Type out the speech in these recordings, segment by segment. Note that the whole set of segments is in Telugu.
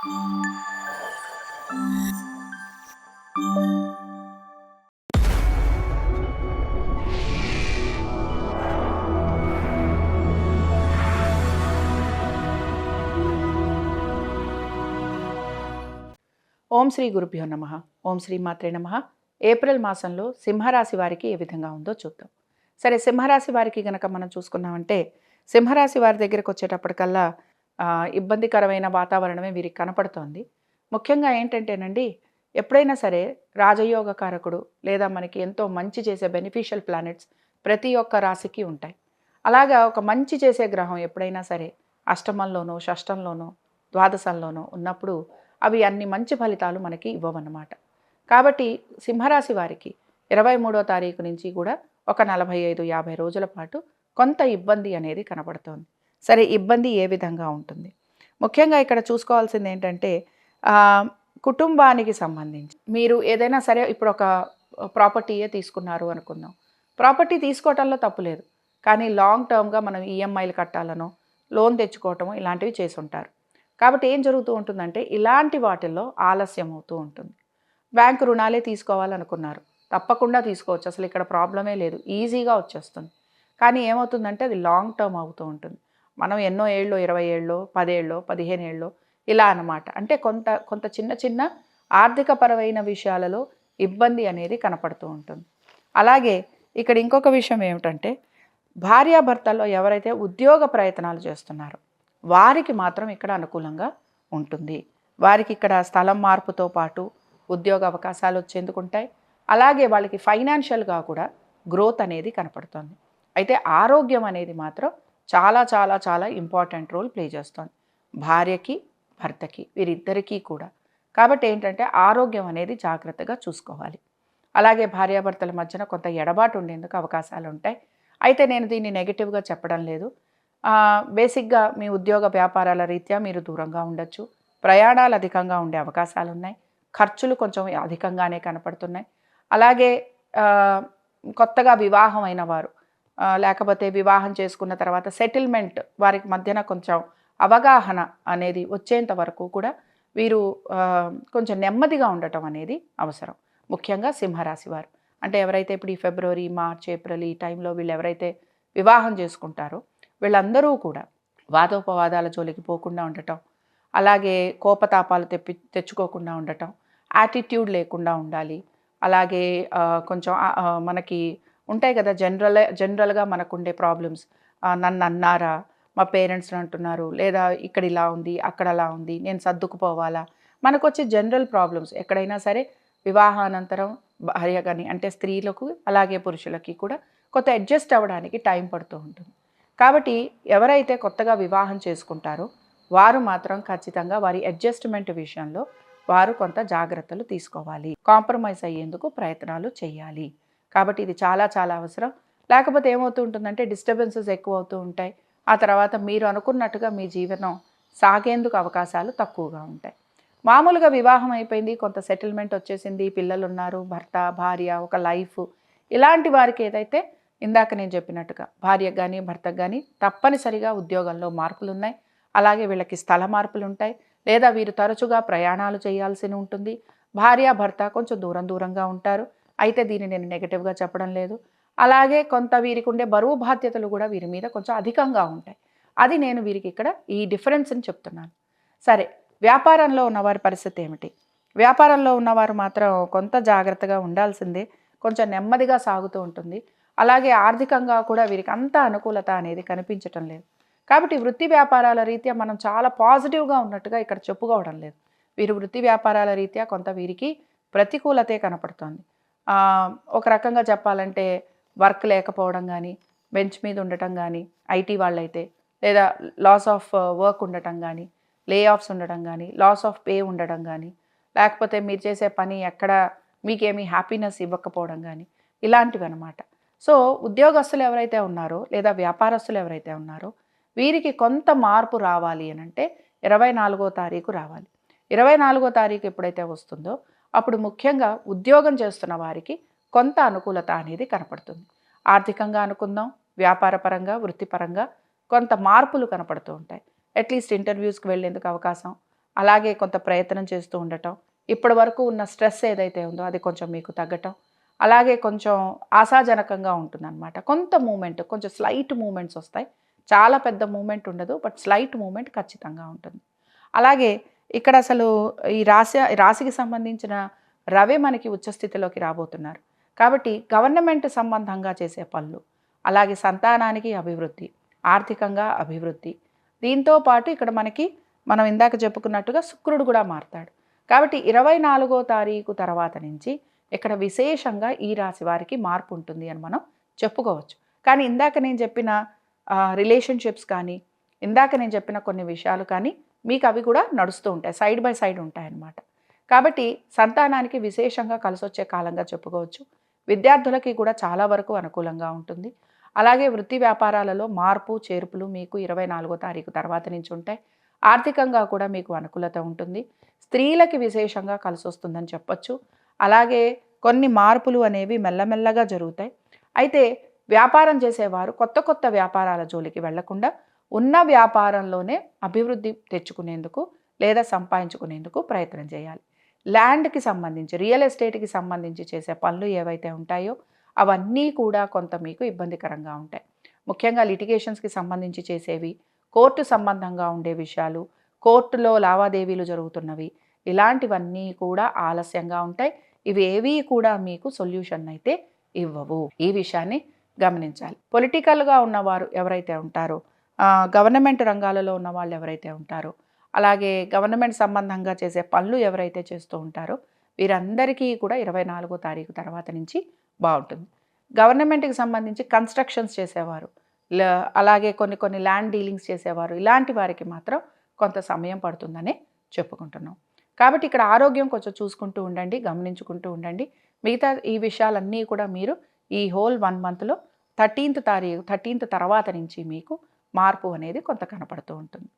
ఓం శ్రీ గురుభ్యో నమ. ఓం శ్రీ మాత్రే నమ. ఏప్రిల్ మాసంలో సింహరాశి వారికి ఏ విధంగా ఉందో చూద్దాం. సరే సింహరాశి వారికి గనక మనం చూసుకున్నామంటే సింహరాశి వారి దగ్గరకు వచ్చేటప్పటికల్లా ఇబ్బందికరమైన వాతావరణమే వీరికి కనపడుతోంది. ముఖ్యంగా ఏంటంటేనండి ఎప్పుడైనా సరే రాజయోగ కారకుడు లేదా మనకి ఎంతో మంచి చేసే బెనిఫిషియల్ ప్లానెట్స్ ప్రతి ఒక్క రాశికి ఉంటాయి. అలాగా ఒక మంచి చేసే గ్రహం ఎప్పుడైనా సరే అష్టమంలోనో షష్టంలోనో ద్వాదశంలోనో ఉన్నప్పుడు అవి అన్ని మంచి ఫలితాలు మనకి ఇవ్వవన్నమాట. కాబట్టి సింహరాశి వారికి ఇరవై మూడో తారీఖు నుంచి కూడా ఒక నలభై ఐదు యాభై రోజుల పాటు కొంత ఇబ్బంది అనేది కనబడుతోంది సరే ఇబ్బంది ఏ విధంగా ఉంటుంది? ముఖ్యంగా ఇక్కడ చూసుకోవాల్సింది ఏంటంటే కుటుంబానికి సంబంధించి. మీరు ఏదైనా సరే ఇప్పుడు ఒక ప్రాపర్టీయే తీసుకున్నారు అనుకుందాం. ప్రాపర్టీ తీసుకోవటంలో తప్పు లేదు. కానీ లాంగ్ టర్మ్గా మనం ఈఎంఐలు కట్టాలనో లోన్ తెచ్చుకోవటమో ఇలాంటివి చేసి ఉంటారు కాబట్టి ఏం జరుగుతూ ఉంటుందంటే ఇలాంటి వాటిల్లో ఆలస్యం అవుతూ ఉంటుంది. బ్యాంకు రుణాలే తీసుకోవాలనుకున్నారు. తప్పకుండా తీసుకోవచ్చు. అసలు ఇక్కడ ప్రాబ్లమే లేదు. ఈజీగా వచ్చేస్తుంది. కానీ ఏమవుతుందంటే అది లాంగ్ టర్మ్ అవుతూ ఉంటుంది. మనం ఎన్నో ఏళ్ళు ఇరవై ఏళ్ళు పదేళ్ళు పదిహేను ఏళ్ళు ఇలా అన్నమాట. అంటే కొంత కొంత చిన్న చిన్న ఆర్థికపరమైన విషయాలలో ఇబ్బంది అనేది కనపడుతూ ఉంటుంది. అలాగే ఇక్కడ ఇంకొక విషయం ఏమిటంటే భార్యాభర్తల్లో ఎవరైతే ఉద్యోగ ప్రయత్నాలు చేస్తున్నారో వారికి మాత్రం ఇక్కడ అనుకూలంగా ఉంటుంది. వారికి ఇక్కడ స్థలం మార్పుతో పాటు ఉద్యోగ అవకాశాలు వచ్చేందుకు ఉంటాయి. అలాగే వాళ్ళకి ఫైనాన్షియల్గా కూడా గ్రోత్ అనేది కనపడుతుంది. అయితే ఆరోగ్యం అనేది మాత్రం చాలా చాలా చాలా ఇంపార్టెంట్ రోల్ ప్లే చేస్తుంది. భార్యకి భర్తకి వీరిద్దరికీ కూడా. కాబట్టి ఏంటంటే ఆరోగ్యం అనేది జాగ్రత్తగా చూసుకోవాలి. అలాగే భార్యాభర్తల మధ్యన కొంత ఎడబాటు ఉండేందుకు అవకాశాలు ఉంటాయి. అయితే నేను దీన్ని నెగిటివ్గా చెప్పడం లేదు. బేసిక్గా మీ ఉద్యోగ వ్యాపారాల రీత్యా మీరు దూరంగా ఉండొచ్చు. ప్రయాణాలు అధికంగా ఉండే అవకాశాలు ఉన్నాయి. ఖర్చులు కొంచెం అధికంగానే కనపడుతున్నాయి. అలాగే కొత్తగా వివాహం అయిన వారు లేకపోతే వివాహం చేసుకున్న తర్వాత సెటిల్మెంట్ వారికి మధ్యన కొంచెం అవగాహన అనేది వచ్చేంత వరకు కూడా వీరు కొంచెం నెమ్మదిగా ఉండటం అనేది అవసరం. ముఖ్యంగా సింహరాశి వారు. అంటే ఎవరైతే ఇప్పుడు ఈ ఫిబ్రవరి మార్చ్ ఏప్రిల్ ఈ టైంలో వీళ్ళు ఎవరైతే వివాహం చేసుకుంటారో వీళ్ళందరూ కూడా వాదోపవాదాల జోలికి పోకుండా ఉండటం అలాగే కోపతాపాలు తెప్పి తెచ్చుకోకుండా ఉండటం యాటిట్యూడ్ లేకుండా ఉండాలి అలాగే కొంచెం మనకి ఉంటాయి కదా జనరల్ జనరల్గా మనకు ఉండే ప్రాబ్లమ్స్ నన్ను అన్నారా? మా పేరెంట్స్ అంటున్నారు. లేదా ఇక్కడ ఇలా ఉంది అక్కడ అలా ఉంది నేను సర్దుకుపోవాలా? మనకు వచ్చే జనరల్ ప్రాబ్లమ్స్ ఎక్కడైనా సరే వివాహానంతరం భార్య కానీ అంటే స్త్రీలకు అలాగే పురుషులకి కూడా కొత్త అడ్జస్ట్ అవ్వడానికి టైం పడుతూ ఉంటుంది. కాబట్టి ఎవరైతే కొత్తగా వివాహం చేసుకుంటారో వారు మాత్రం ఖచ్చితంగా వారి అడ్జస్ట్మెంట్ విషయంలో వారు కొంత జాగ్రత్తలు తీసుకోవాలి. కాంప్రమైజ్ అయ్యేందుకు ప్రయత్నాలు చేయాలి. కాబట్టి ఇది చాలా చాలా అవసరం. లేకపోతే ఏమవుతూ ఉంటుందంటే డిస్టర్బెన్సెస్ ఎక్కువ అవుతూ ఉంటాయి. ఆ తర్వాత మీరు అనుకున్నట్టుగా మీ జీవనం సాగేందుకు అవకాశాలు తక్కువగా ఉంటాయి. మామూలుగా వివాహం అయిపోయింది కొంత సెటిల్మెంట్ వచ్చేసింది పిల్లలు ఉన్నారు భర్త భార్య ఒక లైఫ్ ఇలాంటి వారికి ఏదైతే ఇందాక నేను చెప్పినట్టుగా భార్యకు కానీ భర్తకు కానీ తప్పనిసరిగా ఉద్యోగంలో మార్పులు ఉన్నాయి. అలాగే వీళ్ళకి స్థల మార్పులు ఉంటాయి. లేదా వీరు తరచుగా ప్రయాణాలు చేయాల్సి ఉంటుంది. భార్య భర్త కొంచెం దూరం దూరంగా ఉంటారు. అయితే దీన్ని నేను నెగిటివ్గా చెప్పడం లేదు. అలాగే కొంత వీరికి ఉండే బరువు బాధ్యతలు కూడా వీరి మీద కొంచెం అధికంగా ఉంటాయి. అది నేను వీరికి ఇక్కడ ఈ డిఫరెన్స్ని చెప్తున్నాను. సరే వ్యాపారంలో ఉన్నవారి పరిస్థితి ఏమిటి? వ్యాపారంలో ఉన్నవారు మాత్రం కొంత జాగ్రత్తగా ఉండాల్సిందే. కొంచెం నెమ్మదిగా సాగుతూ ఉంటుంది. అలాగే ఆర్థికంగా కూడా వీరికి అంత అనుకూలత అనేది కనిపించటం లేదు. కాబట్టి వృత్తి వ్యాపారాల రీత్యా మనం చాలా పాజిటివ్గా ఉన్నట్టుగా ఇక్కడ చెప్పుకోవడం లేదు. వీరు వృత్తి వ్యాపారాల రీత్యా కొంత వీరికి ప్రతికూలతే కనపడుతోంది. ఒక రకంగా చెప్పాలంటే వర్క్ లేకపోవడం కానీ బెంచ్ మీద ఉండటం కానీ ఐటీ వాళ్ళైతే లేదా లాస్ ఆఫ్ వర్క్ ఉండటం కానీ లే ఆఫ్స్ ఉండడం కానీ లాస్ ఆఫ్ పే ఉండడం కానీ లేకపోతే మీరు చేసే పని ఎక్కడ మీకేమీ హ్యాపీనెస్ ఇవ్వకపోవడం కానీ ఇలాంటివి అనమాట సో ఉద్యోగస్తులు ఎవరైతే ఉన్నారో లేదా వ్యాపారస్తులు ఎవరైతే ఉన్నారో వీరికి కొంత మార్పు రావాలి అని అంటే ఇరవై నాలుగో తారీఖు రావాలి. ఇరవై నాలుగో తారీఖు ఎప్పుడైతే వస్తుందో అప్పుడు ముఖ్యంగా ఉద్యోగం చేస్తున్న వారికి కొంత అనుకూలత అనేది కనపడుతుంది. ఆర్థికంగా అనుకుందాం వ్యాపారపరంగా వృత్తిపరంగా కొంత మార్పులు కనపడుతూ ఉంటాయి. అట్లీస్ట్ ఇంటర్వ్యూస్కి వెళ్ళేందుకు అవకాశం అలాగే కొంత ప్రయత్నం చేస్తూ ఉండటం ఇప్పటి వరకు ఉన్న స్ట్రెస్ ఏదైతే ఉందో అది కొంచెం మీకు తగ్గటం అలాగే కొంచెం ఆశాజనకంగా ఉంటుందన్నమాట. కొంత మూమెంట్ కొంచెం స్లైట్ మూమెంట్స్ వస్తాయి. చాలా పెద్ద మూమెంట్ ఉండదు బట్ స్లైట్ మూమెంట్ ఖచ్చితంగా ఉంటుంది. అలాగే ఇక్కడ అసలు ఈ రాశి రాశికి సంబంధించిన రవి మనకి ఉచ్చస్థితిలోకి రాబోతున్నారు. కాబట్టి గవర్నమెంట్ సంబంధంగా చేసే పనులు అలాగే సంతానానికి అభివృద్ధి ఆర్థికంగా అభివృద్ధి దీంతో పాటు ఇక్కడ మనకి మనం ఇందాక చెప్పుకున్నట్టుగా శుక్రుడు కూడా మారుతాడు. కాబట్టి ఇరవై నాలుగో తారీఖు తర్వాత నుంచి ఇక్కడ విశేషంగా ఈ రాశి వారికి మార్పు ఉంటుంది అని మనం చెప్పుకోవచ్చు. కానీ ఇందాక నేను చెప్పిన రిలేషన్షిప్స్ కానీ ఇందాక నేను చెప్పిన కొన్ని విషయాలు కానీ మీకు అవి కూడా నడుస్తూ ఉంటాయి సైడ్ బై సైడ్ ఉంటాయన్నమాట. కాబట్టి సంతానానికి విశేషంగా కలిసొచ్చే కాలంగా చెప్పుకోవచ్చు. విద్యార్థులకి కూడా చాలా వరకు అనుకూలంగా ఉంటుంది. అలాగే వృత్తి వ్యాపారాలలో మార్పు చేర్పులు మీకు ఇరవై నాలుగో తారీఖు తర్వాత నుంచి ఉంటాయి. ఆర్థికంగా కూడా మీకు అనుకూలత ఉంటుంది. స్త్రీలకి విశేషంగా కలిసి వస్తుందని చెప్పొచ్చు. అలాగే కొన్ని మార్పులు అనేవి మెల్లమెల్లగా జరుగుతాయి. అయితే వ్యాపారం చేసేవారు కొత్త కొత్త వ్యాపారాల జోలికి వెళ్ళకుండా ఉన్న వ్యాపారంలోనే అభివృద్ధి తెచ్చుకునేందుకు లేదా సంపాదించుకునేందుకు ప్రయత్నం చేయాలి. ల్యాండ్కి సంబంధించి రియల్ ఎస్టేట్కి సంబంధించి చేసే పనులు ఏవైతే ఉంటాయో అవన్నీ కూడా కొంత మీకు ఇబ్బందికరంగా ఉంటాయి. ముఖ్యంగా లిటిగేషన్స్కి సంబంధించి చేసేవి కోర్టు సంబంధంగా ఉండే విషయాలు కోర్టులో లావాదేవీలు జరుగుతున్నవి ఇలాంటివన్నీ కూడా ఆలస్యంగా ఉంటాయి. ఇవి ఏవి కూడా మీకు సొల్యూషన్ అయితే ఇవ్వవు. ఈ విషయాన్ని గమనించాలి. పొలిటికల్గా ఉన్నవారు ఎవరైతే ఉంటారో గవర్నమెంట్ రంగాలలో ఉన్న వాళ్ళు ఎవరైతే ఉంటారో అలాగే గవర్నమెంట్ సంబంధంగా చేసే పనులు ఎవరైతే చేస్తూ ఉంటారో వీరందరికీ కూడా ఇరవై నాలుగో తారీఖు తర్వాత నుంచి బాగుంటుంది. గవర్నమెంట్కి సంబంధించి కన్స్ట్రక్షన్స్ చేసేవారు అలాగే కొన్ని కొన్ని ల్యాండ్ డీలింగ్స్ చేసేవారు ఇలాంటి వారికి మాత్రం కొంత సమయం పడుతుందనే చెప్పుకుంటున్నాం. కాబట్టి ఇక్కడ ఆరోగ్యం కొంచెం చూసుకుంటూ ఉండండి గమనించుకుంటూ ఉండండి. మిగతా ఈ విషయాలన్నీ కూడా మీరు ఈ హోల్ వన్ మంత్లో థర్టీన్త్ తారీఖు థర్టీన్త్ తర్వాత నుంచి మీకు మార్పు అనేది కొంత కనపడుతూ ఉంటుంది.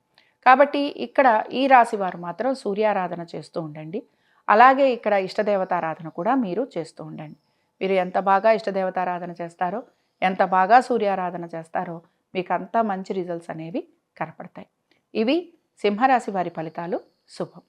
కాబట్టి ఇక్కడ ఈ రాశి వారు మాత్రం సూర్యారాధన చేస్తూ ఉండండి. అలాగే ఇక్కడ ఇష్టదేవతారాధన కూడా మీరు చేస్తూ ఉండండి. మీరు ఎంత బాగా ఇష్టదేవతారాధన చేస్తారో ఎంత బాగా సూర్యారాధన చేస్తారో మీకు అంత మంచి రిజల్ట్స్ అనేవి కనపడతాయి. ఇవి సింహరాశి వారి ఫలితాలు. శుభం.